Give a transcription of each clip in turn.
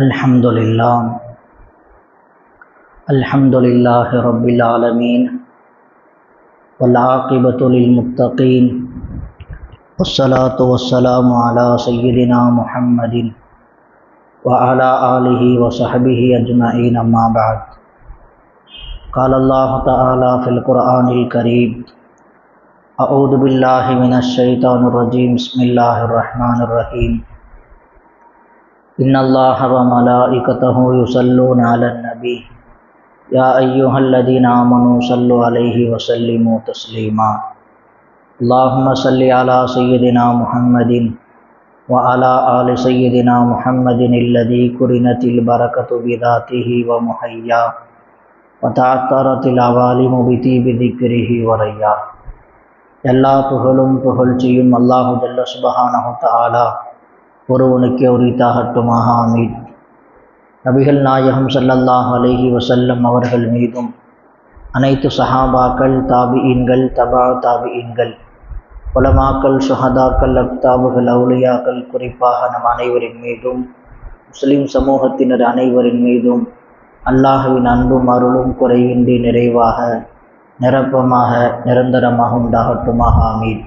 الحمد للہ الحمد للہ رب العالمین. ولاقبۃ للمتقین. والصلاة والسلام على سیدنا محمد وعلى آلہ وصحبہ اجمعین اما بعد. قال اللہ تعالی فی القرآن الکریم اعوذ باللہ من الشیطان الرجیم، بسم اللہ الرحمن الرحیم. ان اللہ و ملائکتہ یصلون علی النبی یا ایوہ الذین آمنوا صلو علیہ وسلموا تسلیما اللہم صلی علی سیدنا محمد وعلى آل سیدنا محمد الذي قرنت البرکت بذاته ومحیا وتعطرت العوالم بطیب و ریا اللہ تو حلم تو حلچیم اللہ جل سبحانہ تعالی ஒருவனுக்கே உரித்தாகட்டுமாக ஆமீன். நபிகள் நாயகம் சல்லல்லாஹ் அலைஹி வசல்லம் அவர்கள் மீதும் அனைத்து சஹாபாக்கள் தாபியின்கள் தபா தாபியின்கள் உலமாக்கள் சுஹதாக்கள் அக்தாபுகள் அவுலியாக்கள் குறிப்பாக நம் அனைவரின் மீதும் முஸ்லிம் சமூகத்தினர் அனைவரின் மீதும் அல்லாஹுவின் அன்பும் அருளும் குறைவின்றி நிறைவாக நிரப்பமாக நிரந்தரமாக உண்டாகட்டுமாக ஆமீன்.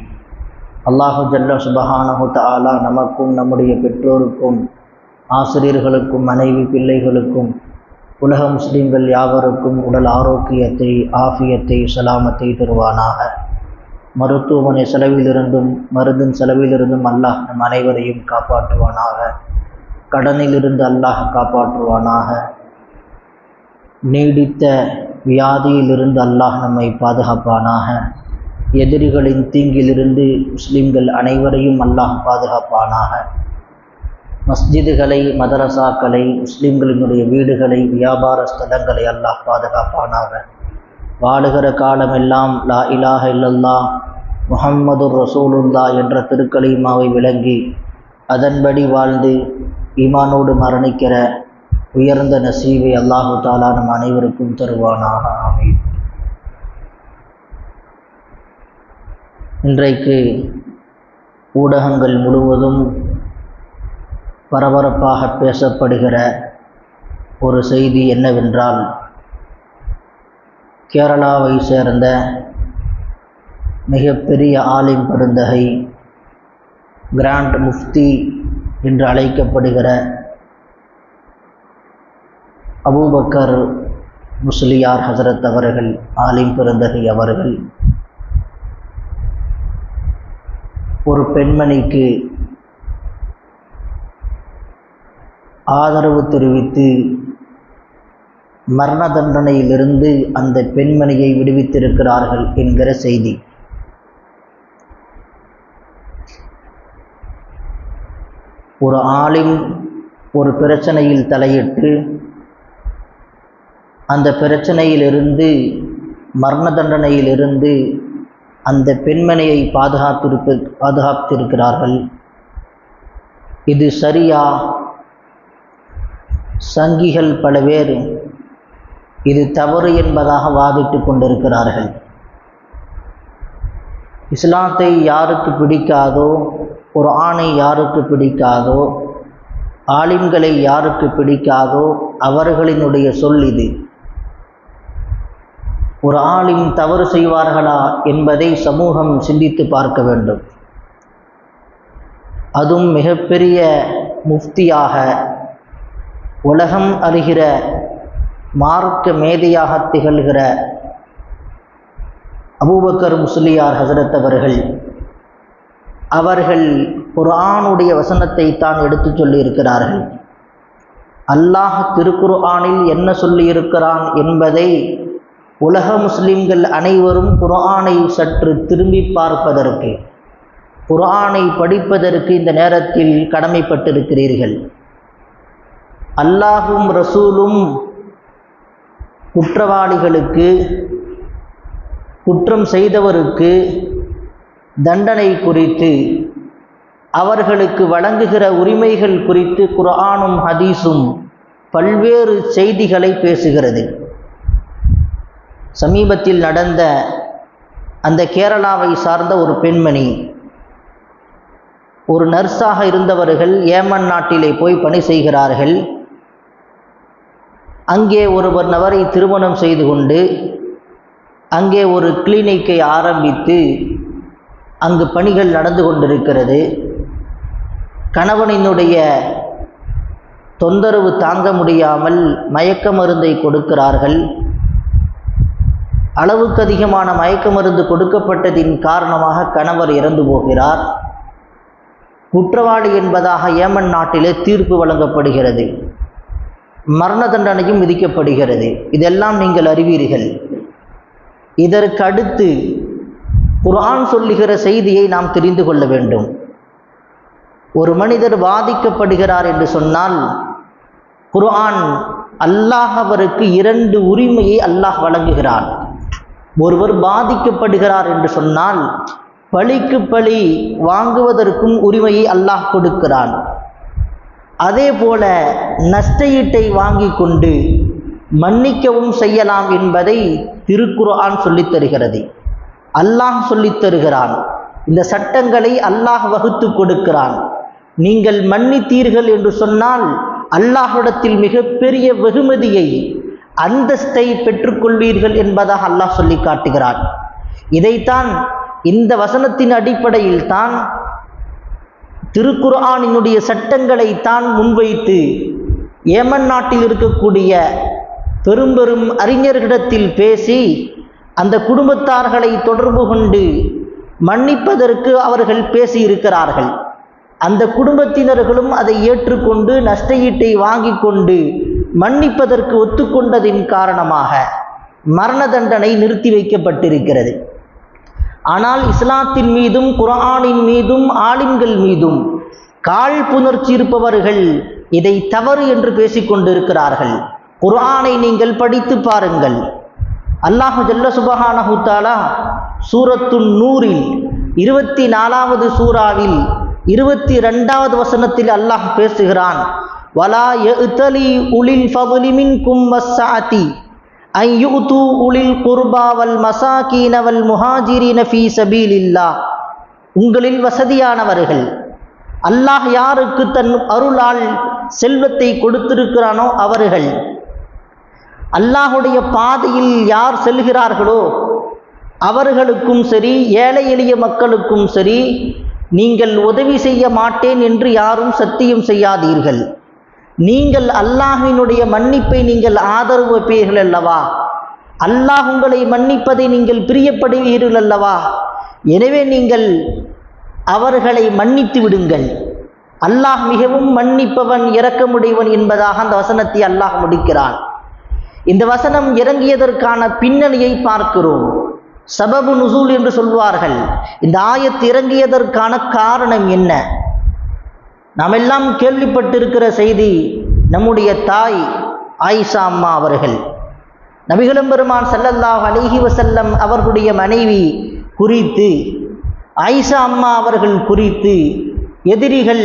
அல்லாஹு ஜல்ல சுபஹானஹு தஆலா நமக்கும் நம்முடைய பெற்றோருக்கும் ஆசிரியர்களுக்கும் மனைவி பிள்ளைகளுக்கும் உலக முஸ்லீம்கள் யாவருக்கும் உடல் ஆரோக்கியத்தை ஆஃபியத்தை சலாமத்தை தருவானாக. மருத்துவமனை செலவிலிருந்தும் மருந்தின் செலவிலிருந்தும் அல்லாஹ் நம் அனைவரையும் காப்பாற்றுவானாக. கடனிலிருந்து அல்லாஹ் காப்பாற்றுவானாக. நீடித்த வியாதியிலிருந்து அல்லாஹ் நம்மை பாதுகாப்பானாக. எதிரிகளின் தீங்கிலிருந்து முஸ்லிம்கள் அனைவரையும் அல்லாஹ் பாதுகாப்பானாக. மஸ்ஜிதுகளை மதரசாக்களை முஸ்லிம்களினுடைய வீடுகளை வியாபார ஸ்தலங்களை அல்லாஹ் பாதுகாப்பானாக. வாழுகிற காலமெல்லாம் லா இலாஹ இல்லல்லா முஹம்மது ரசூலுல்லா என்ற திருக்கலிமாவை விளங்கி அதன்படி வாழ்ந்து ஈமானோடு மரணிக்கிற உயர்ந்த நசீவை அல்லாஹு தாலா நம் அனைவருக்கும் தருவானாக. ஆமீன். இன்றைக்கு ஊடகங்கள் முழுவதும் பரபரப்பாக பேசப்படுகிற ஒரு செய்தி என்னவென்றால் கேரளாவை சேர்ந்த மிகப்பெரிய ஆலிம் பெருந்தகை கிராண்ட் முஃப்தி என்று அழைக்கப்படுகிற அபூபக்கர் முஸ்லியார் ஹசரத் அவர்கள் ஆலிம் பெருந்தகை அவர்கள் ஒரு பெண்மணிக்கு ஆதரவு தெரிவித்து மரண தண்டனையிலிருந்து அந்த பெண்மணியை விடுவித்திருக்கிறார்கள் என்கிற செய்தி. ஒரு ஆளின் ஒரு பிரச்சனையில் தலையிட்டு அந்த பிரச்சனையிலிருந்து மரண தண்டனையிலிருந்து அந்த பெண்மணியை பாதுகாத்திருப்ப பாதுகாத்திருக்கிறார்கள். இது சரியா? சங்கிகள் பல பேர் இது தவறு என்பதாக வாதிட்டு கொண்டிருக்கிறார்கள். இஸ்லாத்தை யாருக்கு பிடிக்காதோ ஒரு ஆணை யாருக்கு பிடிக்காதோ ஆலிம்களை யாருக்கு பிடிக்காதோ அவர்களினுடைய சொல் இது. ஒரு ஆளின் தவறு செய்வார்களா என்பதை சமூகம் சிந்தித்து பார்க்க வேண்டும். அதுவும் மிகப்பெரிய முஃப்தியாக உலகம் அறிகிற மார்க்க மேதையாக திகழ்கிற அபூபக்கர் முஸ்லியார் ஹசரத் அவர்கள் அவர்கள் ஒரு வசனத்தை தான் எடுத்து சொல்லியிருக்கிறார்கள். அல்லாஹ் திருக்குரு ஆனில் என்ன சொல்லியிருக்கிறான் என்பதை உலக முஸ்லிம்கள் அனைவரும் குர்ஆனை சற்று திரும்பி பார்ப்பதற்கு குர்ஆனை படிப்பதற்கு இந்த நேரத்தில் கடமைப்பட்டிருக்கிறீர்கள். அல்லாஹும் ரசூலும் குற்றவாளிகளுக்கு குற்றம் செய்தவருக்கு தண்டனை குறித்து அவர்களுக்கு வழங்குகிற உரிமைகள் குறித்து குர்ஆனும் ஹதீஸும் பல்வேறு செய்திகளை பேசுகிறது. சமீபத்தில் நடந்த அந்த கேரளாவை சார்ந்த ஒரு பெண்மணி. ஒரு நர்ஸாக இருந்தவர்கள் ஏமன் நாட்டிலே போய் பணி செய்கிறார்கள். அங்கே ஒருவர் நபரை திருமணம் செய்து கொண்டு அங்கே ஒரு கிளினிக்கை ஆரம்பித்து அங்கு பணிகள் நடந்து கொண்டிருக்கிறது. கணவனினுடைய தொந்தரவு தாங்க முடியாமல் மயக்க மருந்தை கொடுக்கிறார்கள். அளவுக்கு அதிகமான மயக்க மருந்து கொடுக்கப்பட்டதின் காரணமாக கணவர் இறந்து போகிறார். குற்றவாளி என்பதாக ஏமன் நாட்டிலே தீர்ப்பு வழங்கப்படுகிறது. மரண தண்டனையும் விதிக்கப்படுகிறது. இதெல்லாம் நீங்கள் அறிவீர்கள். இதற்கு அடுத்து குர்ஆன் சொல்லுகிற செய்தியை நாம் தெரிந்து கொள்ள வேண்டும். ஒரு மனிதர் பாதிக்கப்படுகிறார் என்று சொன்னால் குர்ஆன் அல்லாஹ் அவருக்கு இரண்டு உரிமையை அல்லாஹ் வழங்குகிறான். ஒருவர் பாதிக்கப்படுகிறார் என்று சொன்னால் பழிக்கு பழி வாங்குவதற்கும் உரிமையை அல்லாஹ் கொடுக்கிறான். அதே போல நஷ்டஈட்டை வாங்கி கொண்டு மன்னிக்கவும் செய்யலாம் என்பதை திருக்குர்ஆன் சொல்லித் தருகிறது. அல்லாஹ் சொல்லித் தருகிறான் இந்த சட்டங்களை அல்லாஹ் வகுத்து கொடுக்கிறான். நீங்கள் மன்னித்தீர்கள் என்று சொன்னால் அல்லாஹ்விடத்தில் மிகப்பெரிய வெகுமதியை அந்தஸ்தை பெற்றுக்கொள்வீர்கள் என்பதாக அல்லாஹ் சொல்லி காட்டுகிறான். இதைத்தான் இந்த வசனத்தின் அடிப்படையில் தான் திருக்குர்ஆனினுடைய சட்டங்களை தான் முன்வைத்து ஏமன் நாட்டில் இருக்கக்கூடிய பெரும் பெரும் அறிஞர்களிடத்தில் பேசி அந்த குடும்பத்தார்களை தொடர்பு கொண்டு மன்னிப்பதற்கு அவர்கள் பேசியிருக்கிறார்கள். அந்த குடும்பத்தினர்களும் அதை ஏற்றுக்கொண்டு நஷ்டஈட்டை வாங்கி கொண்டு மன்னிப்பதற்கு ஒத்துக்கொண்டதின் காரணமாக மரண தண்டனை நிறுத்தி வைக்கப்பட்டிருக்கிறது. ஆனால் இஸ்லாத்தின் மீதும் குர்ஆனின் மீதும் ஆலிம்கள் மீதும் கால் புணர்ச்சி இருப்பவர்கள் இதை தவறு என்று பேசிக்கொண்டிருக்கிறார்கள் குர்ஆனை நீங்கள் படித்து பாருங்கள். அல்லாஹு ஜல்ல சுபஹான தஆலா சூரத்து நூறில் இருபத்தி நாலாவது சூறாவில் இருபத்தி ரெண்டாவது வசனத்தில் அல்லாஹ் பேசுகிறான். வலா எத்தலி உலில் ஃபவுலிமின் மின்கும் வஸ்ஸஅதி அன் யுது உலில் குர்பா வல் மசாகீன வல் முஹாஜிரின ஃபீ சபீலில்லா உங்களில் வசதியானவர்கள் அல்லாஹ் யாருக்கு தன் அருளால் செல்வத்தை கொடுத்திருக்கிறானோ அவர்கள் அல்லாஹுடைய பாதையில் யார் செல்கிறார்களோ அவர்களுக்கும் சரி ஏழை எளிய மக்களுக்கும் சரி நீங்கள் உதவி செய்ய மாட்டேன் என்று யாரும் சத்தியம் செய்யாதீர்கள். நீங்கள் அல்லாஹினுடைய மன்னிப்பை நீங்கள் ஆதரவு வைப்பீர்கள் அல்லவா? அல்லாஹ் உங்களை மன்னிப்பதை நீங்கள் பிரியப்படுவீர்கள் அல்லவா? எனவே நீங்கள் அவர்களை மன்னித்து விடுங்கள். அல்லாஹ் மிகவும் மன்னிப்பவன் இறக்கமுடையவன் என்பதாக அந்த வசனத்தை அல்லாஹ் முடிக்கிறான். இந்த வசனம் இறங்கியதற்கான பின்னணியை பார்க்கிறோம். சபபு நுசூல் என்று சொல்வார்கள். இந்த ஆயத்து இறங்கியதற்கான காரணம் என்ன? நாம் எல்லாம் கேள்விப்பட்டிருக்கிற செய்தி நம்முடைய தாய் ஆயிஷா அம்மா அவர்கள். நபிகளும் பெருமான் ஸல்லல்லாஹு அலைஹி வஸல்லம் அவர்களுடைய மனைவி குறித்து ஆயிஷா அம்மா அவர்கள் குறித்து எதிரிகள்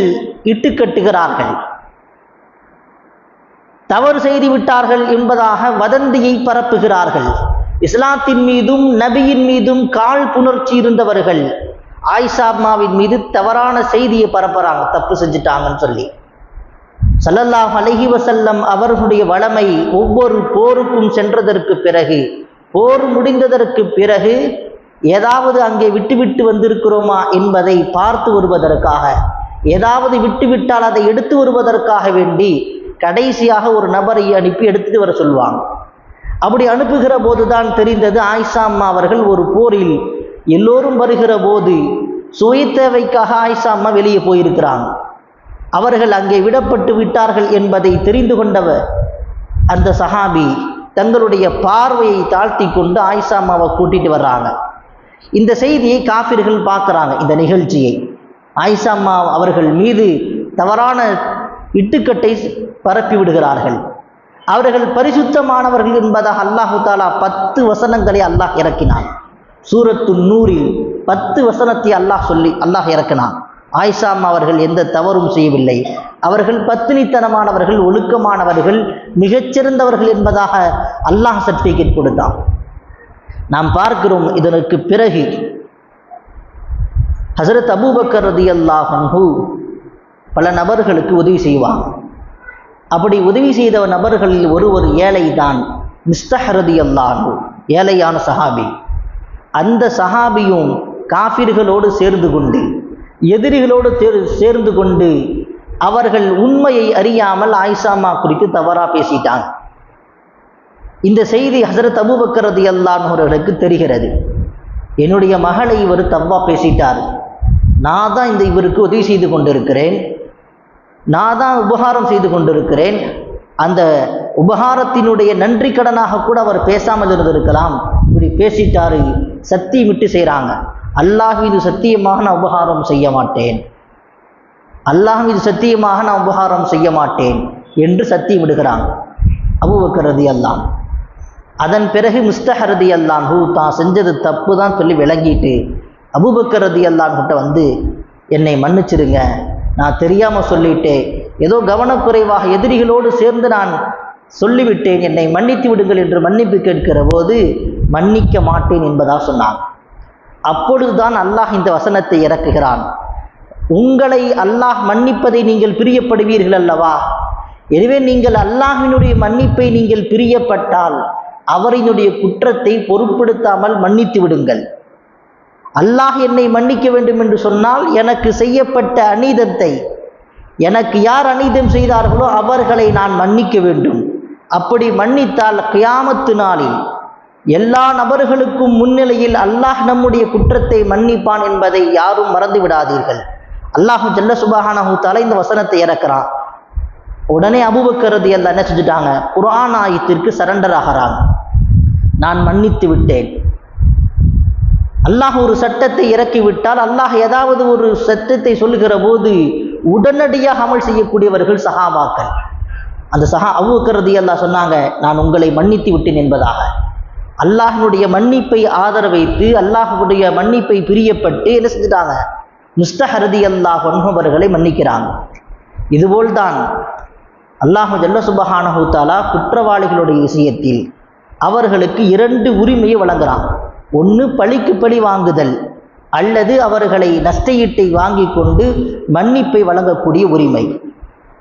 இட்டுக்கட்டுகிறார்கள் தவறு செய்து விட்டார்கள் என்பதாக வதந்தியை பரப்புகிறார்கள். இஸ்லாத்தின் மீதும் நபியின் மீதும் கால் புணர்ச்சி இருந்தவர்கள் ஆயிஷா அம்மாவின் மீது தவறான செய்தியை பரப்புறாங்க தப்பு செஞ்சுட்டாங்கன்னு சொல்லி. சல்லல்லாஹ் அலஹி வசல்லம் அவர்களுடைய வளமை ஒவ்வொரு போருக்கும் சென்றதற்கு பிறகு போர் முடிந்ததற்கு பிறகு ஏதாவது அங்கே விட்டுவிட்டு வந்திருக்கிறோமா என்பதை பார்த்து வருவதற்காக ஏதாவது விட்டுவிட்டால் அதை எடுத்து வருவதற்காக வேண்டி கடைசியாக ஒரு நபரை அனுப்பி எடுத்துட்டு வர சொல்லுவாங்க. அப்படி அனுப்புகிற போதுதான் தெரிந்தது ஆயிஷா அம்மா அவர்கள் ஒரு போரில் எல்லோரும் வருகிற போது சுய தேவைக்காக ஆயிஷா அம்மா வெளியே போயிருக்கிறாங்க. அவர்கள் அங்கே விடப்பட்டு விட்டார்கள் என்பதை தெரிந்து கொண்டவர் அந்த சஹாபி தங்களுடைய பார்வையை தாழ்த்தி கொண்டு ஆயிஷா அம்மாவை கூட்டிட்டு வர்றாங்க. இந்த செய்தியை காஃபிர்கள் பார்க்குறாங்க இந்த நிகழ்ச்சியை. ஆயிஷா அம்மா அவர்கள் மீது தவறான இட்டுக்கட்டை பரப்பி விடுகிறார்கள். அவர்கள் பரிசுத்தமானவர்கள் என்பதாக அல்லாஹு தாலா பத்து வசனங்களை அல்லாஹ் இறக்கினான். சூரத்து நூறில் பத்து வசனத்தை அல்லாஹ் சொல்லி அல்லாஹ் இறக்கினான். ஆயிஷாம் அவர்கள் எந்த தவறும் செய்யவில்லை. அவர்கள் பத்தினித்தனமானவர்கள் ஒழுக்கமானவர்கள் மிகச்சிறந்தவர்கள் என்பதாக அல்லாஹ் சர்டிஃபிகேட் கொடுத்தான். நாம் பார்க்கிறோம் இதற்கு பிறகு ஹசரத் அபூபக்கர் ரதி அல்லாஹன்ஹு பல நபர்களுக்கு உதவி செய்வான். அப்படி உதவி செய்த நபர்களில் ஒருவர் ஏழை தான் மிஸ்தஹரதி அல்லாஹு ஏழையான சஹாபி. அந்த சஹாபியும் காஃபிர்களோடு சேர்ந்து கொண்டு எதிரிகளோடு சேர்ந்து கொண்டு அவர்கள் உண்மையை அறியாமல் ஆயிஷாமா குறித்து தவறாக பேசிட்டாங்க. இந்த செய்தி ஹசரத் அபுபக்கரது அல்லான்வர்களுக்கு தெரிகிறது. என்னுடைய மகளை இவர் தவ்வா பேசிட்டார். நான் தான் இந்த இவருக்கு உதவி செய்து கொண்டிருக்கிறேன். நான் தான் உபகாரம் செய்து கொண்டிருக்கிறேன். அந்த உபகாரத்தினுடைய நன்றி கடனாக கூட அவர் பேசாமல் இருந்திருக்கலாம். இப்படி பேசிட்டாரு. சத்தியம் விட்டு செய்கிறாங்க அல்லாஹ் மீது சத்தியமாக நான் உபகாரம் செய்ய மாட்டேன். அல்லாஹ் மீது சத்தியமாக நான் உபகாரம் செய்ய மாட்டேன் என்று சத்தியம் விடுகிறாங்க. அபுபக்கரதி அல்லான் அதன் பிறகு முஸ்தஹரதி அல்லான் ஹூ தான் செஞ்சது தப்பு தான் சொல்லி விளங்கிட்டு அபுபக்கரதி அல்லான் கிட்ட வந்து என்னை மன்னிச்சிருங்க. நான் தெரியாமல் சொல்லிட்டேன். ஏதோ கவனக்குறைவாக எதிரிகளோடு சேர்ந்து நான் சொல்லிவிட்டேன். என்னை மன்னித்து விடுங்கள் என்று மன்னிப்பு கேட்கிற போது மன்னிக்க மாட்டேன் என்பதாக சொன்னான். அப்பொழுதுதான் அல்லாஹ் இந்த வசனத்தை இறக்குகிறான். உங்களை அல்லாஹ் மன்னிப்பதை நீங்கள் பிரியப்படுவீர்கள் அல்லவா? எனவே நீங்கள் அல்லாஹினுடைய மன்னிப்பை நீங்கள் பிரியப்பட்டால் அவரினுடைய குற்றத்தை பொருட்படுத்தாமல் மன்னித்து விடுங்கள். அல்லாஹ் என்னை மன்னிக்க வேண்டும் என்று சொன்னால் எனக்கு செய்யப்பட்ட அநீதத்தை எனக்கு யார் அநீதம் செய்தார்களோ அவர்களை நான் மன்னிக்க வேண்டும். அப்படி மன்னித்தால் கியாமத்து நாளில் எல்லா நபர்களுக்கும் முன்னிலையில் அல்லாஹ் நம்முடைய குற்றத்தை மன்னிப்பான் என்பதை யாரும் மறந்து விடாதீர்கள் அல்லாஹு ஜல்ல சுபஹானஹு தலை இந்த வசனத்தை இறக்குறான். உடனே அபுபக்கரது எல்லாம் என்ன செஞ்சுட்டாங்க. குரான் ஆயத்திற்கு சரண்டர் ஆகிறாங்க நான் மன்னித்து விட்டேன். அல்லாஹ் ஒரு சட்டத்தை இறக்கிவிட்டால் அல்லாஹ் ஏதாவது ஒரு சட்டத்தை சொல்லுகிற போது உடனடியாக அமல் செய்யக்கூடியவர்கள் சஹாபாக்கள். அந்த சஹா அவுக்கரதி அல்லா சொன்னாங்க நான் உங்களை மன்னித்து விட்டேன் என்பதாக. அல்லாஹினுடைய மன்னிப்பை ஆதர வைத்து அல்லாஹுடைய மன்னிப்பை பிரியப்பட்டு என்ன செஞ்சுட்டாங்க? முஸ்தஹரதி அல்லாஹ் ஒன்பவர்களை மன்னிக்கிறாங்க. இதுபோல்தான் அல்லாஹு ஜல்ல சுபஹானஹு தாலா குற்றவாளிகளுடைய விஷயத்தில் அவர்களுக்கு இரண்டு உரிமையை வழங்குறான். ஒன்று பழிக்கு பழி வாங்குதல் அல்லது அவர்களை நஷ்டஈட்டை வாங்கி கொண்டு மன்னிப்பை வழங்கக்கூடிய உரிமை.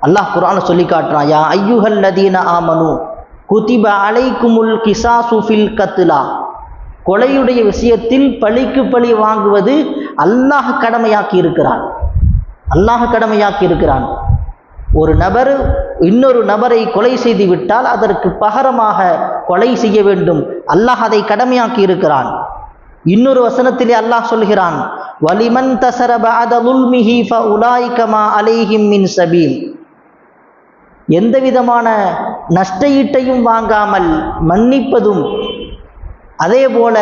அல்லாஹ் குரானை சொல்லி காட்டுறான் யா ஐயுஹல் நதீன ஆமனு குதிப அலைக்குமுல் கிசா சுஃபில் கத்துலா கொலையுடைய விஷயத்தில் பழிக்கு பழி வாங்குவது அல்லாஹ் கடமையாக்கி இருக்கிறான் அல்லாஹ் கடமையாக்கி இருக்கிறான் ஒரு நபர் இன்னொரு நபரை கொலை செய்து விட்டால் அதற்கு பகரமாக கொலை செய்ய வேண்டும். அல்லாஹ் அதை கடமையாக்கி இருக்கிறான் இன்னொரு வசனத்திலே அல்லாஹ் சொல்கிறான் வலிமன் தசர பஅத லுல்மிஹி ஃபஉலாயிக அலைஹிம் மின் சபீல். எந்த விதமான நஷ்டஈட்டையும் வாங்காமல் மன்னிப்பதும் அதே போல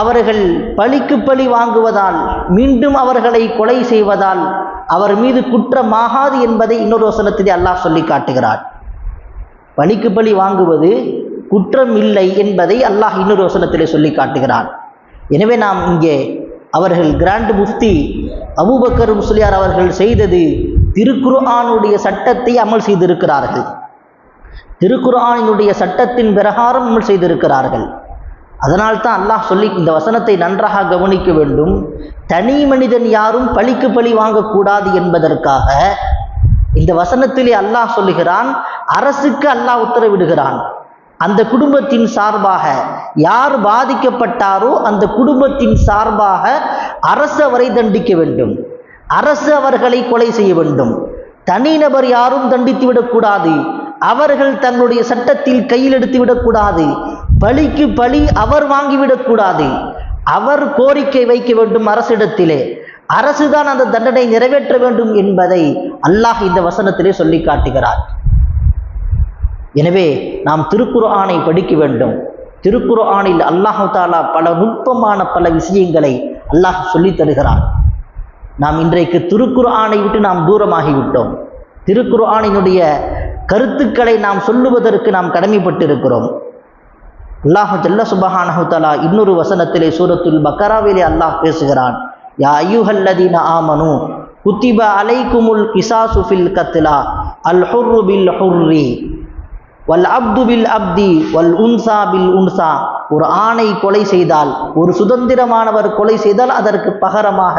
அவர்கள் பழிக்கு பழி வாங்குவதால் மீண்டும் அவர்களை கொலை செய்வதால் அவர் மீது குற்றமாகாது என்பதை இன்னொரு வசனத்திலே அல்லாஹ் சொல்லி காட்டுகிறார் பழிக்கு பழி வாங்குவது குற்றம் இல்லை என்பதை அல்லாஹ் இன்னொரு வசனத்திலே சொல்லி காட்டுகிறான். எனவே நாம் இங்கே அவர்கள் கிராண்ட் முஃப்தி அபுபக்கர் முஸ்லியார் அவர்கள் செய்தது திருக்குர்ஆனுடைய சட்டத்தை அமல் செய்திருக்கிறார்கள். திருக்குர்ஆனினுடைய சட்டத்தின் பிரகாரம் அமல் செய்திருக்கிறார்கள். அதனால் தான் அல்லாஹ் சொல்லி இந்த வசனத்தை நன்றாக கவனிக்க வேண்டும். தனி மனிதன் யாரும் பழிக்கு பழி வாங்கக்கூடாது என்பதற்காக இந்த வசனத்திலே அல்லாஹ் சொல்லுகிறான் அரசுக்கு அல்லாஹ் உத்தரவிடுகிறான். அந்த குடும்பத்தின் சார்பாக யார் பாதிக்கப்பட்டாரோ அந்த குடும்பத்தின் சார்பாக அரசு அவரை தண்டிக்க வேண்டும். அரசு அவர்களை கொலை செய்ய வேண்டும். தனிநபர் யாரும் தண்டித்து விடக்கூடாது. அவர்கள் தங்களுடைய சட்டத்தில் கையில் எடுத்து விடக்கூடாது. பழிக்கு பழி அவர் வாங்கிவிடக்கூடாது அவர் கோரிக்கை வைக்க வேண்டும் அரசிடத்திலே. அரசுதான் அந்த தண்டனை நிறைவேற்ற வேண்டும் என்பதை அல்லாஹ் இந்த வசனத்திலே சொல்லி காட்டுகிறார். எனவே நாம் திருக்குர்ஆனை படிக்க வேண்டும். திருக்குர்ஆனில் அல்லாஹு தாலா பல நுட்பமான பல விஷயங்களை அல்லாஹ் சொல்லித் தருகிறான். நாம் இன்றைக்கு திருக்குர்ஆனை விட்டு நாம் தூரமாகிவிட்டோம். திருக்குர்ஆனினுடைய கருத்துக்களை நாம் சொல்லுவதற்கு நாம் கடமைப்பட்டிருக்கிறோம். அல்லாஹு ஜல்ல சுபஹானஹுதலா இன்னொரு வசனத்திலே சூரத்துல் பக்கராவிலே அல்லாஹ் பேசுகிறான். யா ஐயுஹல்லதீன ஆமனு குத்திப அலைக்குமுல் கிசாசு ஃபில் கத்லா அல் ஹுர்ரு பில் ஹுர்ரி வல் அப்து பில் அப்தி வல் உன்சா பில் உன்சா. ஒரு ஆணை கொலை செய்தால் ஒரு சுதந்திரமானவர் கொலை செய்தால் அதற்கு பகரமாக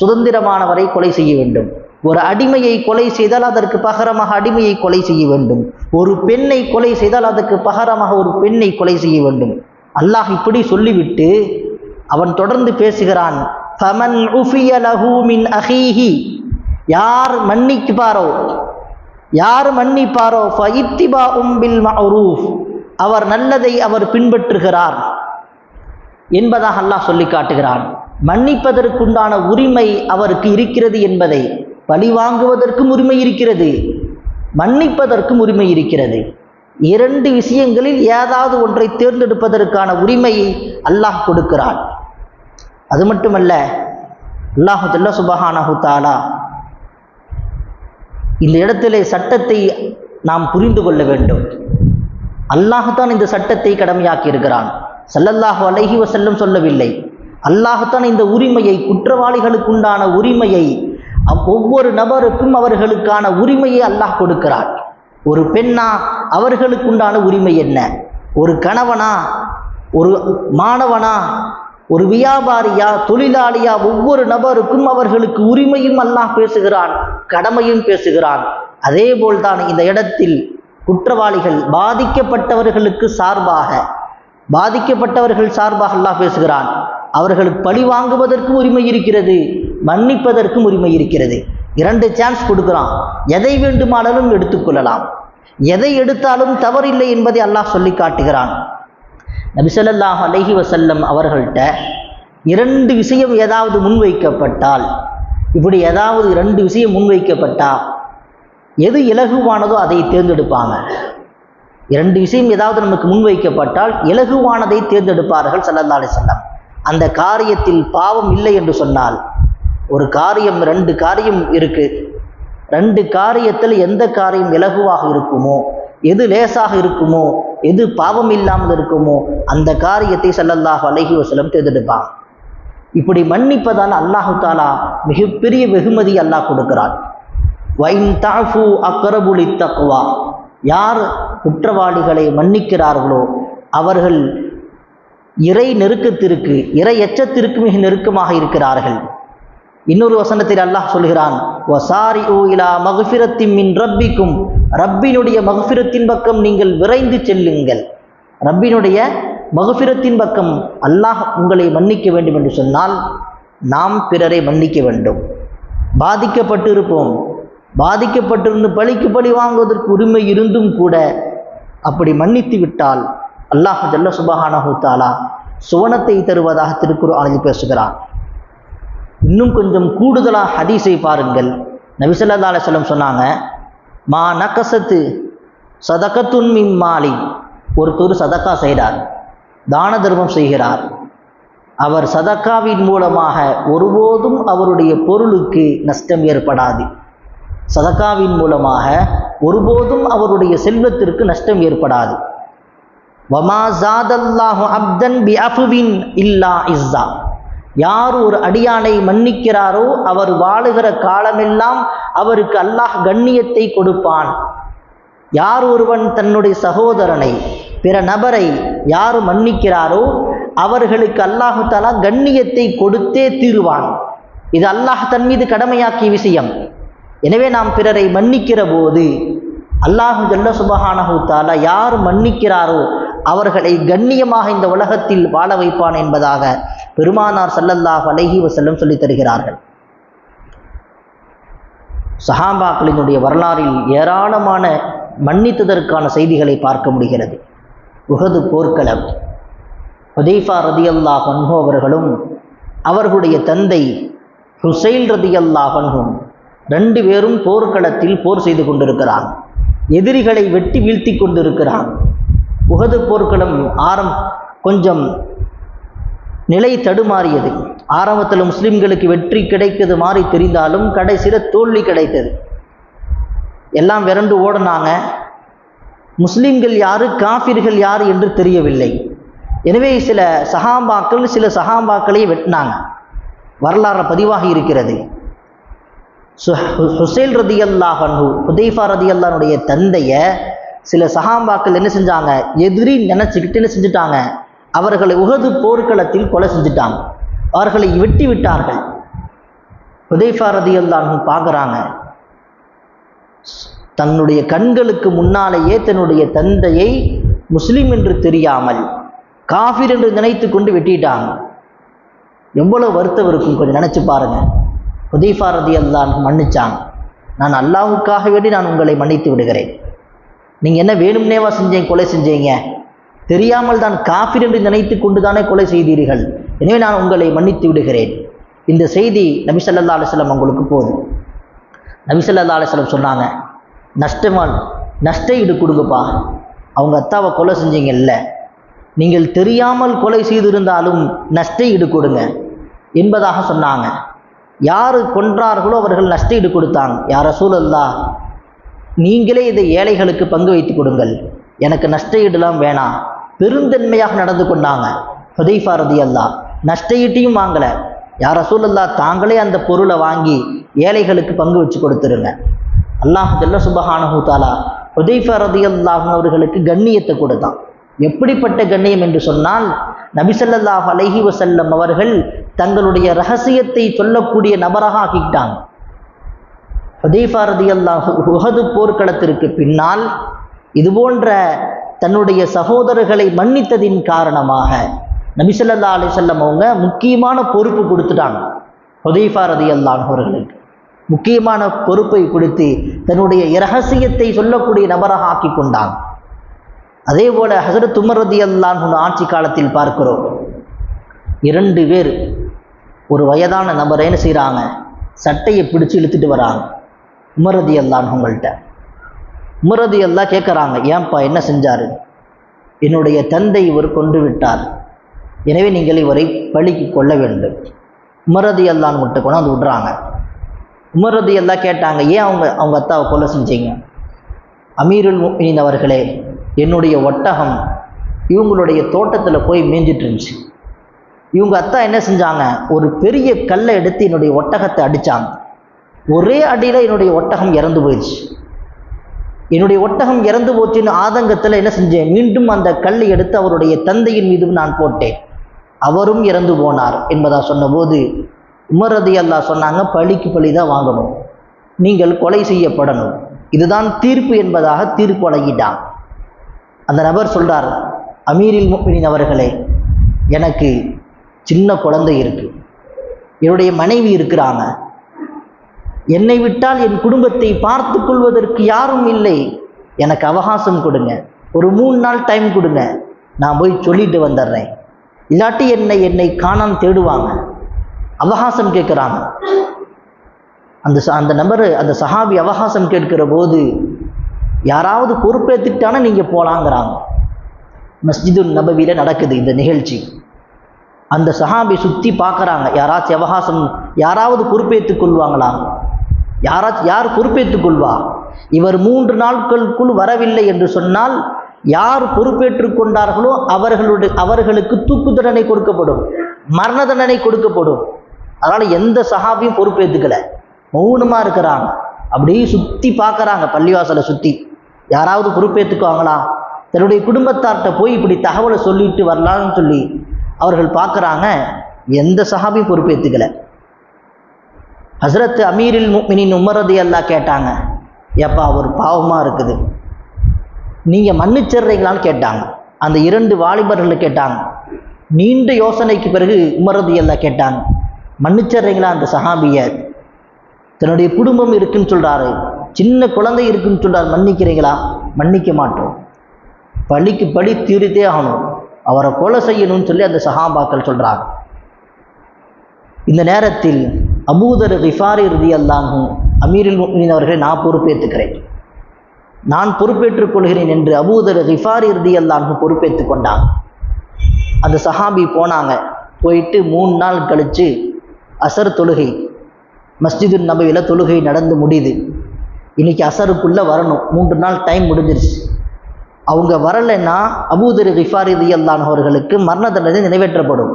சுதந்திரமானவரை கொலை செய்ய வேண்டும். ஒரு அடிமையை கொலை செய்தால் அதற்கு பகரமாக அடிமையை கொலை செய்ய வேண்டும். ஒரு பெண்ணை கொலை செய்தால் அதற்கு பகரமாக ஒரு பெண்ணை கொலை செய்ய வேண்டும். அல்லாஹ் இப்படி சொல்லிவிட்டு அவன் தொடர்ந்து பேசுகிறான். உஃபிய அஹீஹி. யார் மன்னிக்குப்பாரோ யார் மன்னிப்பாரோ ஃபஇத்திபா உம்பில் மஅரூஃப். அவர் நல்லதை அவர் பின்பற்றுகிறார் என்பதாக அல்லாஹ் சொல்லி காட்டுகிறான் மன்னிப்பதற்குண்டான உரிமை அவருக்கு இருக்கிறது என்பதை பழி வாங்குவதற்கும் உரிமை இருக்கிறது மன்னிப்பதற்கும் உரிமை இருக்கிறது. இரண்டு விஷயங்களில் ஏதாவது ஒன்றை தேர்ந்தெடுப்பதற்கான உரிமையை அல்லாஹ் கொடுக்கிறான். அது மட்டுமல்ல அல்லாஹுல்ல சுபஹானஹு தாலா இந்த இடத்திலே சட்டத்தை நாம் புரிந்து கொள்ள வேண்டும். அல்லாஹுத்தான் இந்த சட்டத்தை கடமையாக்கி இருக்கிறான் சல்லல்லாஹு அலஹி வசல்லம் சொல்லவில்லை. அல்லாஹத்தான் இந்த உரிமையை குற்றவாளிகளுக்குண்டான உரிமையை ஒவ்வொரு நபருக்கும் அவர்களுக்கான உரிமையை அல்லாஹ் கொடுக்கிறான். ஒரு பெண்ணா அவர்களுக்குண்டான உரிமை என்ன? ஒரு கணவனா? ஒரு மாணவனா? ஒரு வியாபாரியா? தொழிலாளியா? ஒவ்வொரு நபருக்கும் அவர்களுக்கு உரிமையும் அல்லாஹ் பேசுகிறான் கடமையும் பேசுகிறான். அதே போல்தான் இந்த இடத்தில் குற்றவாளிகள் பாதிக்கப்பட்டவர்களுக்கு சார்பாக பாதிக்கப்பட்டவர்கள் சார்பாக அல்லாஹ் பேசுகிறான். அவர்களுக்கு பழி வாங்குவதற்கும் உரிமை இருக்கிறது மன்னிப்பதற்கும் உரிமை இருக்கிறது. இரண்டு சான்ஸ் கொடுக்குறான் எதை வேண்டுமானாலும் எடுத்துக்கொள்ளலாம். எதை எடுத்தாலும் தவறில்லை என்பதை அல்லாஹ் சொல்லி காட்டுகிறான். நபிசல்லாஹ் அலஹி வசல்லம் அவர்கள்ட்ட இரண்டு விஷயம் ஏதாவது முன்வைக்கப்பட்டால் இப்படி ஏதாவது இரண்டு விஷயம் முன்வைக்கப்பட்டால் எது இலகுவானதோ அதை தேர்ந்தெடுப்பாங்க. இரண்டு விஷயம் ஏதாவது நமக்கு முன்வைக்கப்பட்டால் இலகுவானதை தேர்ந்தெடுப்பார்கள் ஸல்லல்லாஹு அலைஹி அந்த காரியத்தில் பாவம் இல்லை என்று சொன்னால் ஒரு காரியம் ரெண்டு காரியம் இருக்கு. ரெண்டு காரியத்தில் எந்த காரியம் இலகுவாக இருக்குமோ எது லேசாக இருக்குமோ எது பாவம் இல்லாமல் இருக்குமோ அந்த காரியத்தை செல்லல்லாஹ் அலஹி வசலம் தேர்ந்தெடுப்பான் இப்படி மன்னிப்பதால் அல்லாஹு தாலா மிகப்பெரிய வெகுமதி அல்லாஹ் கொடுக்கிறான். வைன் தாஃபு அக்கரபுலி தக்குவா யார் குற்றவாளிகளை மன்னிக்கிறார்களோ அவர்கள் இறை நெருக்கத்திற்கு இறை எச்சத்திற்கு மிக நெருக்கமாக இருக்கிறார்கள். இன்னொரு வசனத்தில் அல்லாஹ் சொல்கிறான் வசாரி இலா மகஃபிரத்தின் மின் ரப்பிக்கும். ரப்பினுடைய மகுஃபிரத்தின் பக்கம் நீங்கள் விரைந்து செல்லுங்கள். ரப்பினுடைய மகுஃபிரத்தின் பக்கம் அல்லாஹ் உங்களை மன்னிக்க வேண்டும் என்று சொன்னால் நாம் பிறரை மன்னிக்க வேண்டும். பாதிக்கப்பட்டு இருப்போம் பாதிக்கப்பட்டிருந்து பழிக்கு பழி வாங்குவதற்கு உரிமை இருந்தும் கூட அப்படி மன்னித்து விட்டால் அல்லாஹ் ஜல்ல சுபஹானஹு தாலா சுவனத்தை தருவதாக திருக்குர்ஆனில் பேசுகிறார் இன்னும் கொஞ்சம் கூடுதலாக ஹதீஸை பாருங்கள். நபிசல்லா அலுவலம் சொன்னாங்க மா நக்கசத்து சதக்கத்துன் மின் மாலி. ஒருத்தர் சதக்கா செய்கிறார் தான தர்மம் செய்கிறார். அவர் சதக்காவின் மூலமாக ஒருபோதும் அவருடைய பொருளுக்கு நஷ்டம் ஏற்படாது. சதக்காவின் மூலமாக ஒருபோதும் அவருடைய செல்வத்திற்கு நஷ்டம் ஏற்படாது. வமா ஜாதல்லாஹு அப்தன் பி அஃபுவின் இல்லா இஸ்ஸா. யார் ஒரு அடியானை மன்னிக்கிறாரோ அவர் வாழுகிற காலமெல்லாம் அவருக்கு அல்லாஹ் கண்ணியத்தை கொடுப்பான். யார் ஒருவன் தன்னுடைய சகோதரனை பிற நபரை யார் மன்னிக்கிறாரோ அவர்களுக்கு அல்லாஹு தாலா கண்ணியத்தை கொடுத்தே தீருவான். இது அல்லாஹ் தன் மீது கடமையாக்கிய விஷயம். எனவே நாம் பிறரை மன்னிக்கிற போது அல்லாஹு ஜல்ல சுபஹானஹூத்தாலா யார் மன்னிக்கிறாரோ அவர்களை கண்ணியமாக இந்த உலகத்தில் வாழ வைப்பான் என்பதாக பெருமானார் சல்லல்லாஹ் அலஹி வசல்லம் சொல்லித் தருகிறார்கள். சஹாபாக்களினுடைய வரலாறில் ஏராளமான மன்னித்ததற்கான செய்திகளை பார்க்க முடிகிறது. உகது போர்க்களம். ஹுதைஃபா ரதியல்லாஹ் ஹன்ஹோ அவர்களும் அவர்களுடைய தந்தை ஹுசைல் ரதியல்லாஹ் ஹன்ஹும் ரெண்டு பேரும் போர்க்களத்தில் போர் செய்து கொண்டிருக்கிறான். எதிரிகளை வெட்டி வீழ்த்தி கொண்டிருக்கிறான். உகது போர்க்களம் ஆரம் கொஞ்சம் நிலை தடுமாறியது. ஆரம்பத்தில் முஸ்லிம்களுக்கு வெற்றி கிடைக்கிறது மாதிரி தெரிந்தாலும் கடைசியில் தோல்வி கிடைத்தது. எல்லாம் விரண்டு ஓடினாங்க. முஸ்லிம்கள் யாரு காஃபிர்கள் யார் என்று தெரியவில்லை. எனவே சில சகாம்பாக்கள் சில சகாம்பாக்களை வெட்டினாங்க. வரலாறு பதிவாகி இருக்கிறது. ஹுசைல் ரதி அல்லாஹு ஹுதைஃபா ரதி அல்லானுடைய தந்தையை சில சகாம்பாக்கள் என்ன செஞ்சாங்க? எதிரி நினைச்சுக்கிட்டு என்ன செஞ்சுட்டாங்க? அவர்களை உகது போர்க்களத்தில் கொலை செஞ்சுட்டாங்க. அவர்களை வெட்டி விட்டார்கள். ஹுதைஃபா ரதியல்லாஹு பார்க்குறாங்க தன்னுடைய கண்களுக்கு முன்னாலேயே தன்னுடைய தந்தையை முஸ்லீம் என்று தெரியாமல் காஃபிர் என்று நினைத்து கொண்டு வெட்டிட்டாங்க. எவ்வளவு வருத்தம் இருக்கும் கொஞ்சம் நினச்சி பாருங்கள் ஹுதைஃபா ரதியல்லாஹு மன்னிச்சாங்க. நான் அல்லாவுக்காக வேண்டி நான் உங்களை மன்னித்து விடுகிறேன். நீங்கள் என்ன வேணும்னேவா செஞ்சீங்க கொலை செஞ்சீங்க? தெரியாமல் தான் காஃபிர் என்று நினைத்து கொண்டு தானே கொலை செய்தீர்கள். எனவே நான் உங்களை மன்னித்து விடுகிறேன். இந்த செய்தி நபிசல்லா அலுவலம் உங்களுக்கு போதும். நபிசல்லா அலுவலம் சொன்னாங்க நஷ்டமான் நஷ்ட ஈடு கொடுங்கப்பா. அவங்க அத்தாவை கொலை செஞ்சீங்கல்ல. நீங்கள் தெரியாமல் கொலை செய்திருந்தாலும் நஷ்ட ஈடு கொடுங்க. என்பதாக சொன்னாங்க. யார் கொன்றார்களோ அவர்கள் நஷ்ட ஈடு கொடுத்தாங்க. யார் ரசூலல்லா நீங்களே இதை ஏழைகளுக்கு பங்கு வைத்து கொடுங்கள். எனக்கு நஷ்ட ஈடுலாம் வேணாம் பெருந்தன்மையாக நடந்து கொண்டாங்க. ஹுதைஃபா ரதியல்லா. நஷ்ட ஈட்டையும் வாங்கலை. யார் ரசூலல்லா தாங்களே அந்த பொருளை வாங்கி ஏழைகளுக்கு பங்கு வச்சு கொடுத்துருங்க. அல்லாஹ் ஜல்ல சுபஹானஹு தாலா ஹுதைஃபா ரதியல்லாஹு அவர்களுக்கு கண்ணியத்தை கொடுத்தான். எப்படிப்பட்ட கண்ணியம் என்று சொன்னால் நபிசல்லாஹ் அலஹி வசல்லம் அவர்கள் தங்களுடைய ரகசியத்தை சொல்லக்கூடிய நபராக ஆக்கிக்கிட்டாங்க. ஹுதைஃபா ரதியல்லாஹு உஹது போர்க்களத்திற்கு பின்னால் இதுபோன்ற தன்னுடைய சகோதரர்களை மன்னித்ததின் காரணமாக நபிசல்லா அலிசல்லம் அவங்க முக்கியமான பொறுப்பு கொடுத்துட்டாங்க. ஹுதைஃபா ரதியல்லான் அவர்களுக்கு முக்கியமான பொறுப்பை கொடுத்து தன்னுடைய இரகசியத்தை சொல்லக்கூடிய நபராக ஆக்கி கொண்டாங்க. அதே போல ஹசரத் உமர் ரதி அல்லான் ஆட்சி காலத்தில் பார்க்கிறோம். இரண்டு பேர் ஒரு வயதான நபர் என்ன செய்கிறாங்க சட்டையை பிடிச்சு இழுத்துட்டு வராங்க. உமரதி அல்லான்னு உங்கள்கிட்ட உமரதி அல்லா கேட்குறாங்க ஏன்பா என்ன செஞ்சாரு? என்னுடைய தந்தை இவர் கொண்டு விட்டார். எனவே நீங்கள் இவரை பழிக்கு கொள்ள வேண்டும். உமரதி அல்லான் கொண்டு கொண்டாந்து விடுறாங்க. உமரதி அல்லா கேட்டாங்க ஏன் அவங்க அவங்க அத்தாவை கொலை செஞ்சீங்க? அமீருல் முஃமினீன் அவர்களே என்னுடைய ஒட்டகம் இவங்களுடைய தோட்டத்தில் போய் மேய்ஞ்சிட்டு இருந்துச்சு இவங்க அத்தா என்ன செஞ்சாங்க ஒரு பெரிய கல்லை எடுத்து என்னுடைய ஒட்டகத்தை அடித்தாங்க ஒரே அடியில் என்னுடைய ஒட்டகம் இறந்து போயிடுச்சு. என்னுடைய ஒட்டகம் இறந்து போச்சுன்னு ஆதங்கத்தில் என்ன செஞ்சேன்? மீண்டும் அந்த கல்லை எடுத்து அவருடைய தந்தையின் மீதும் நான் போட்டேன். அவரும் இறந்து போனார் என்பதாக சொன்னபோது உமரதி அல்லா சொன்னாங்க பழிக்கு பழி தான் வாங்கணும். நீங்கள் கொலை செய்யப்படணும். இதுதான் தீர்ப்பு என்பதாக தீர்ப்பு வழங்கிட்டான். அந்த நபர் சொல்றார் அமீரில் முக்மினின் அவர்களே எனக்கு சின்ன குழந்தை இருக்கு. என்னுடைய மனைவி இருக்கிறாங்க. என்னை விட்டால் என் குடும்பத்தை பார்த்து கொள்வதற்கு யாரும் இல்லை. எனக்கு அவகாசம் கொடுங்க. ஒரு மூணு நாள் டைம் கொடுங்க. நான் போய் சொல்லிட்டு வந்துடுறேன். இல்லாட்டி என்னை என்னை காணாம தேடுவாங்க. அவகாசம் கேட்குறாங்க. அந்த ச- அந்த நபர் அந்த சஹாபி அவகாசம் கேட்கிற போது யாராவது பொறுப்பேற்றுட்டானா நீங்கள் போகலாங்கிறாங்க மஸ்ஜிதுல் நபவியில் நடக்குது இந்த நிகழ்ச்சி. அந்த சஹாபி சுற்றி பார்க்குறாங்க யாராச்சும் அவகாசம் யாராவது பொறுப்பேற்றுக் கொள்வாங்களா? யாராச்சும் யார் பொறுப்பேற்றுக் கொள்வா? இவர் மூன்று நாட்களுக்குள் வரவில்லை என்று சொன்னால் யார் பொறுப்பேற்றுக் கொண்டார்களோ அவர்களுடைய அவர்களுக்கு தூக்கு தண்டனை கொடுக்கப்படும் மரண தண்டனை கொடுக்கப்படும். அதனால் எந்த சஹாபியும் பொறுப்பேற்றுக்கலை. மௌனமாக இருக்கிறாங்க. அப்படியே சுற்றி பார்க்குறாங்க பள்ளிவாசலை சுற்றி யாராவது பொறுப்பேற்றுக்குவாங்களா? தன்னுடைய குடும்பத்தார்கிட்ட போய் இப்படி தகவலை சொல்லிட்டு வரலான்னு சொல்லி அவர்கள் பார்க்குறாங்க. எந்த சஹாபியும் பொறுப்பேற்றுக்கலை. ஹஸ்ரத் அமீரில் மினின் உமரது எல்லாம் கேட்டாங்க ஏப்பா ஒரு பாவமாக இருக்குது. நீங்கள் மன்னிச்சிடுறீங்களான்னு கேட்டாங்க. அந்த இரண்டு வாலிபர்கள் கேட்டாங்க. நீண்ட யோசனைக்கு பிறகு உமரது எல்லாம் கேட்டாங்க மன்னிச்சிடுறீங்களா அந்த சஹாபியை? தன்னுடைய குடும்பம் இருக்குன்னு சொல்கிறாரு சின்ன குழந்தை இருக்குன்னு சொல்கிறார் மன்னிக்கிறீங்களா? மன்னிக்க மாட்டோம். பழிக்கு பழி தீர்த்தே ஆகணும். அவரை கொலை செய்யணும்னு சொல்லி அந்த சஹாபாக்கள் சொல்கிறாங்க இந்த நேரத்தில் அபூதர் ரிஃபாரி ரதி அல்லாஹும் அமீரில் முக்மின் அவர்களை நான் பொறுப்பேற்றுக்கிறேன். நான் பொறுப்பேற்றுக் கொள்கிறேன் என்று அபூதர் ரிஃபாரி ரதி அல்லாஹும் பொறுப்பேற்றுக் கொண்டாங்க அந்த சஹாபி போனாங்க. போயிட்டு மூணு நாள் கழித்து அசர் தொழுகை மஸ்ஜிது நபையில் தொழுகை நடந்து முடியுது. இன்னைக்கு அசருக்குள்ளே வரணும். மூன்று நாள் டைம் முடிஞ்சிருச்சு. அவங்க வரலைன்னா அபூதர் ரிஃபாரி ரியல்லான் அவர்களுக்கு மரண தண்டனை நிறைவேற்றப்படும்.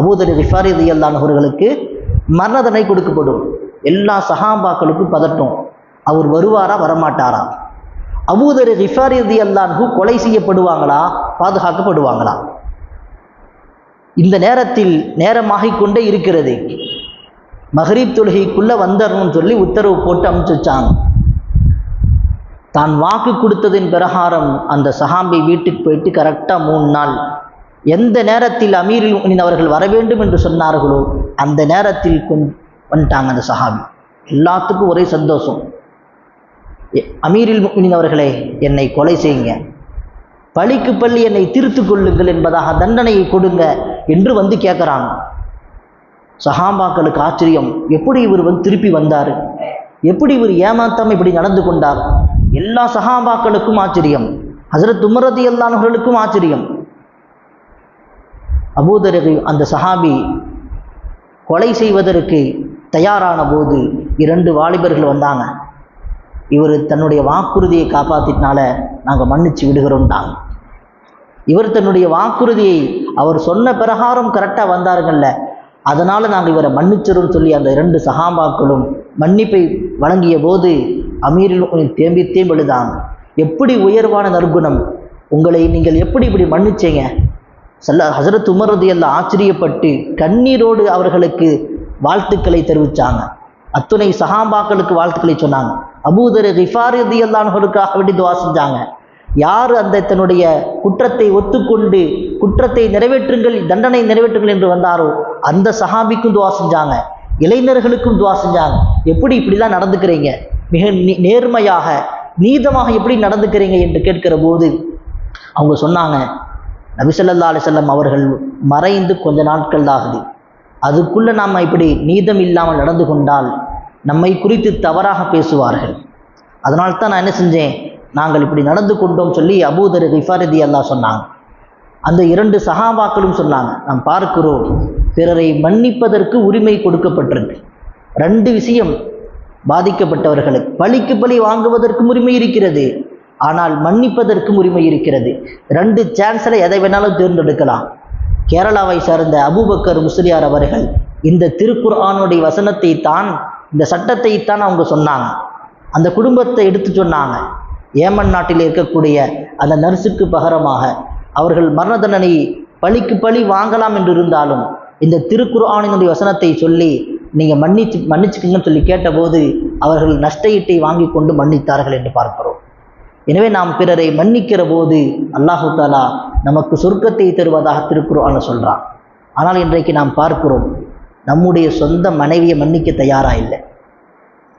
அபூதர் ரிஃபாரி ரியல்லான் அவர்களுக்கு மரண தண்டனை கொடுக்கப்படும். எல்லா சஹாபாக்களுக்கும் பதட்டம். அவர் வருவாரா வரமாட்டாரா? அபூதர் ரிஃபாரிதி ரியல்லான்ஹு கொலை செய்யப்படுவாங்களா? பாதுகாக்கப்படுவாங்களா? இந்த நேரத்தில் நேரமாகிக் கொண்டே இருக்கிறது. மஹரீப் தொழுகைக்குள்ளே வந்துடணும்னு சொல்லி உத்தரவு போட்டு அமுச்சுச்சாங்க தான் வாக்கு கொடுத்ததின் பிரகாரம் அந்த சஹாம்பி வீட்டுக்கு போயிட்டு கரெக்டாக மூணு நாள் எந்த நேரத்தில் அமீரில் முஃமினீன் அவர்கள் வர வேண்டும் என்று சொன்னார்களோ அந்த நேரத்தில் கொண் வந்துட்டாங்க அந்த சஹாபி. எல்லாத்துக்கும் ஒரே சந்தோஷம். எ- அமீரில் முனிந்தவர்களே அவர்களே என்னை கொலை செய்யுங்க. பழிக்கு பள்ளி என்னை தீர்த்து கொள்ளுங்கள் என்பதாக தண்டனையை கொடுங்க என்று வந்து கேட்குறாங்க சஹாபாக்களுக்கு ஆச்சரியம் எப்படி இவர் வந்து திருப்பி வந்தார்? எப்படி இவர் ஏமாத்தம் இப்படி நடந்து கொண்டார்? எல்லா சஹாபாக்களுக்கும் ஆச்சரியம். ஹசரத் உமரதி அல்லானவர்களுக்கும் ஆச்சரியம். அபூதரகு அந்த சஹாபி கொலை செய்வதற்கு தயாரான போது இரண்டு வாலிபர்கள் வந்தாங்க. இவர் தன்னுடைய வாக்குறுதியை காப்பாற்றினால நாங்கள் மன்னிச்சு விடுகிறோம்ட்டாங்க. இவர் தன்னுடைய வாக்குறுதியை அவர் சொன்ன பிரகாரம் கரெக்டாக வந்தாருங்கள்ல அதனால் நாங்கள் இவரை மன்னிச்சிரும் சொல்லி அந்த இரண்டு சகாபாக்களும் மன்னிப்பை வழங்கிய போது அமீரில் தேம்பி தேம்பி எழுதாங்க எப்படி உயர்வான நற்குணம்? உங்களை நீங்கள் எப்படி இப்படி மன்னிச்சீங்க? சல்ல ஹசரத் உமரது எல்லாம் ஆச்சரியப்பட்டு கண்ணீரோடு அவர்களுக்கு வாழ்த்துக்களை தெரிவித்தாங்க அத்துணை சஹாபாக்களுக்கு வாழ்த்துக்களை சொன்னாங்க. அபூதர் ரிஃபாரதி எல்லான்களுக்காக வேண்டி துவா செஞ்சாங்க. யார் அந்த தன்னுடைய குற்றத்தை ஒத்துக்கொண்டு குற்றத்தை நிறைவேற்றுங்கள் தண்டனை நிறைவேற்றுங்கள் என்று வந்தாரோ அந்த சஹாபிக்கும் துவா செஞ்சாங்க. இளைஞர்களுக்கும் துவா செஞ்சாங்க. எப்படி இப்படிலாம் நடந்துக்கிறீங்க? மிக நேர்மையாக நீதமாக எப்படி நடந்துக்கிறீங்க என்று கேட்கிற போது அவங்க சொன்னாங்க நபிசல்லா அலிசல்லம் அவர்கள் மறைந்து கொஞ்ச நாட்கள் தான் ஆகுது. அதுக்குள்ளே நாம் இப்படி நீதம் இல்லாமல் நடந்து கொண்டால் நம்மை குறித்து தவறாக பேசுவார்கள். அதனால தான் நான் என்ன செஞ்சேன்? நாங்கள் இப்படி நடந்து கொண்டோம் சொல்லி அபூதர் ரிஃபாரதி அல்லாஹ் சொன்னாங்க. அந்த இரண்டு சகாபாக்களும் சொன்னாங்க நாம் பார்க்கிறோம் பிறரை மன்னிப்பதற்கு உரிமை கொடுக்கப்பட்டிருக்கு. ரெண்டு விஷயம் பாதிக்கப்பட்டவர்களுக்கு பழிக்கு பழி வாங்குவதற்கும் உரிமை இருக்கிறது. ஆனால் மன்னிப்பதற்கும் உரிமை இருக்கிறது. ரெண்டு சான்ஸில் எதை வேணாலும் தேர்ந்தெடுக்கலாம். கேரளாவை சார்ந்த அபூபக்கர் முஸ்லியார் அவர்கள் இந்த திருக்குர்ஆனுடைய வசனத்தை தான் இந்த சட்டத்தை தான் அவங்க சொன்னாங்க. அந்த குடும்பத்தை எடுத்து சொன்னாங்க. ஏமன் நாட்டில் இருக்கக்கூடிய அந்த நர்ஸுக்கு பகரமாக அவர்கள் மரண தண்டனை பழிக்கு பழி வாங்கலாம் என்று இருந்தாலும் இந்த திருக்குர்ஆனினுடைய வசனத்தை சொல்லி நீங்கள் மன்னிச்சு மன்னிச்சுக்கங்கன்னு சொல்லி கேட்டபோது அவர்கள் நஷ்டஈட்டை வாங்கி கொண்டு மன்னித்தார்கள் என்று பார்க்கிறோம். எனவே நாம் பிறரை மன்னிக்கிற போது அல்லாஹு தாலா நமக்கு சொர்க்கத்தை தருவதாக திருக்குறான்னு சொல்கிறான் ஆனால் இன்றைக்கு நாம் பார்க்கிறோம் நம்முடைய சொந்த மனைவியை மன்னிக்க தயாராக இல்லை.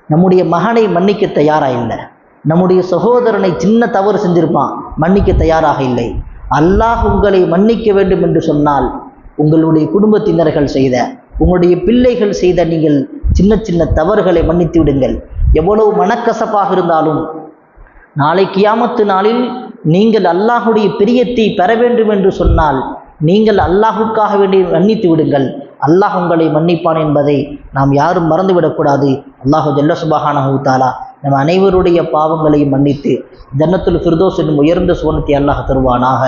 நம்முடைய மகனை மன்னிக்க தயாராக இல்லை. நம்முடைய சகோதரனை சின்ன தவறு செஞ்சிருப்பான் மன்னிக்க தயாராக இல்லை. அல்லாஹ் உங்களை மன்னிக்க வேண்டும் என்று சொன்னால் உங்களுடைய குடும்பத்தினர்கள் செய்த உங்களுடைய பிள்ளைகள் செய்த நீங்கள் சின்ன சின்ன தவறுகளை மன்னித்து விடுங்கள். எவ்வளவு மனக்கசப்பாக இருந்தாலும் நாளை கியாமத்து நாளில் நீங்கள் அல்லாஹுடைய பிரியத்தை பெற வேண்டும் என்று சொன்னால் நீங்கள் அல்லாஹுக்காக வேண்டி மன்னித்து விடுங்கள். அல்லாஹ் உங்களை மன்னிப்பான் என்பதை நாம் யாரும் மறந்துவிடக்கூடாது. அல்லாஹு ஜல்ல சுபஹானஹு தாலா நம் அனைவருடைய பாவங்களையும் மன்னித்து ஜன்னத்துல் ஃபிர்தோஸ் என்னும் உயர்ந்த சுவனத்தை அல்லாஹ் தருவானாக.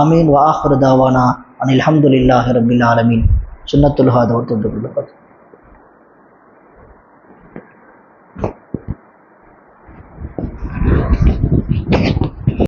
ஆமீன். வாஹ்ருதாவானா அனில் அஹமதுல்லாஹி ரபில் ஆலமீன். சுன்னத்துல் தொண்டு கொள்ளப்பட்டது